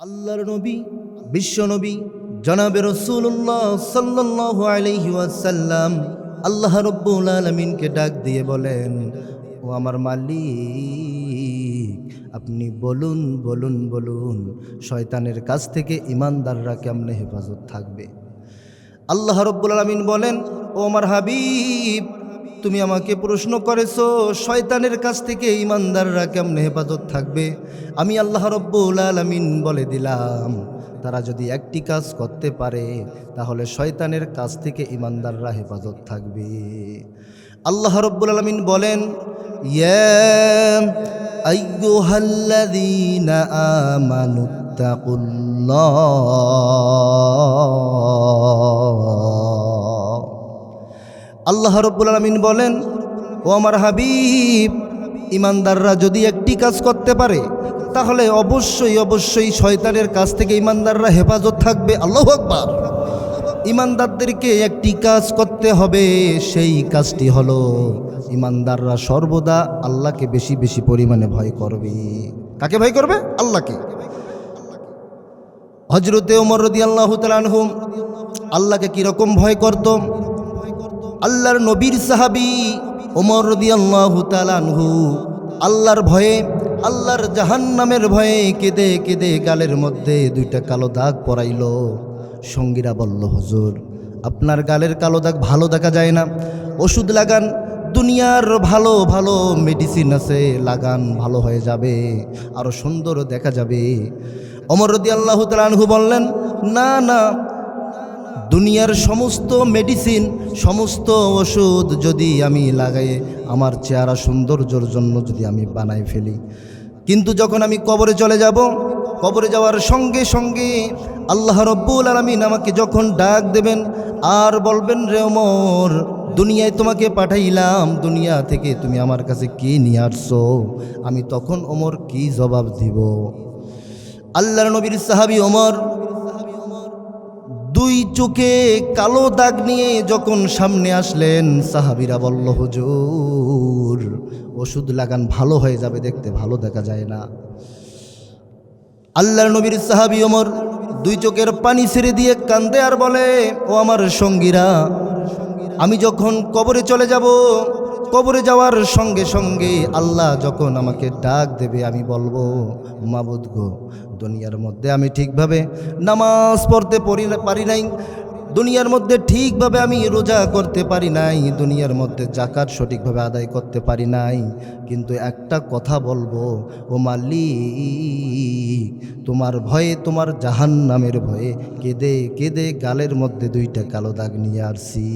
আল্লাহর নবী, বিশ্ব নবী, জনাবে রসুল্লাহ সাল্লাহ আলহি আল্লাহ রব্বুল আলমিনকে ডাক দিয়ে বলেন, ও আমার মালিক, আপনি বলুন বলুন বলুন, শয়তানের কাছ থেকে ইমানদাররা কেমনে হেফাজত থাকবে? আল্লাহ রব্বুল আলমিন বলেন, ও আমার হাবিব তুমি আমাকে প্রশ্ন করেছ, শয়তানের কাছ থেকে ইমানদাররা কেমনে হেফাজত থাকবে? আমি আল্লাহ রব্বুল আলমিন বলে দিলাম, তারা যদি একটি কাজ করতে পারে, তাহলে শয়তানের কাছ থেকে ইমানদাররা হেফাজত থাকবে। আল্লাহ রব্বুল আলমিন বলেন, ইয়া আইয়ুহাল্লাযীনা আল্লাহ রব্বুল আলমিন বলেন, ও আমার হাবিব ইমানদাররা যদি একটি কাজ করতে পারে, তাহলে অবশ্যই অবশ্যই শয়তানের কাছ থেকে ইমানদাররা হেফাজত থাকবে। আল্লাহ আকবার। ইমানদারদেরকে একটি কাজ করতে হবে, সেই কাজটি হলো ইমানদাররা সর্বদা আল্লাহকে বেশি বেশি পরিমাণে ভয় করবে। কাকে ভয় করবে? আল্লাহকে। হজরতে ওমর রদি আল্লাহ তালানহুম আল্লাহকে কীরকম ভয় করত? আল্লাহর নবীর সাহাবি ওমর রদি আল্লাহ তালানহু আল্লাহর ভয়ে, আল্লাহর জাহান্নামের ভয়ে কেঁদে কেঁদে গালের মধ্যে দুইটা কালো দাগ পরাইল। সঙ্গীরা বলল, হজুর, আপনার গালের কালো দাগ ভালো দেখা যায় না। ওষুধ লাগান, দুনিয়ার ভালো ভালো মেডিসিন আছে, লাগান, ভালো হয়ে যাবে আরও সুন্দর দেখা যাবে। অমর রদি আল্লাহ তালানহু বললেন, না না দুনিয়ার সমস্ত মেডিসিন সমস্ত ওষুধ যদি আমি লাগাই, আমার চেহারা সৌন্দর্যর জন্য যদি আমি বানাই ফেলি। কিন্তু যখন আমি কবরে চলে যাব, কবরে যাওয়ার সঙ্গে সঙ্গে আল্লাহ রব্বুল আলমিন আমাকে যখন ডাক দেবেন, আর বলবেন, রে ওমর, দুনিয়ায় তোমাকে পাঠাইলাম, দুনিয়া থেকে তুমি আমার কাছে কি নিয়ে আসছো? আমি তখন ওমর কি জবাব দিব? আল্লাহর নবীর সাহাবি ওমর দুই চোখে কালো দাগ নিয়ে যখন সামনে আসলেন, সাহাবিরা বলল, হুজুর, ওষুধ লাগান ভালো হয়ে যাবে, দেখতে ভালো দেখা যায় না। আল্লাহর নবীর সাহাবি ওমর দুই চোখের পানি ছেড়ে দিয়ে কান্দে আর বলে, ও আমার সঙ্গীরা, আমি যখন কবরে চলে যাব কবরে যাওয়ার সঙ্গে সঙ্গে আল্লাহ যখন আমাকে ডাক দেবে, আমি বলব, মাবুদ গো, দুনিয়ার মধ্যে আমি ঠিকভাবে নামাজ পড়তে পারি নাই। দুনিয়ার মধ্যে ঠিকভাবে আমি রোজা করতে পারি নাই। দুনিয়ার মধ্যে জাকাত সঠিকভাবে আদায় করতে পারি নাই। কিন্তু একটা কথা বলব, ও মালিক, তোমার ভয়ে তোমার জাহান নামের ভয়ে কেঁদে কেঁদে গালের মধ্যে দুইটা কালো দাগ নিয়ে আসছি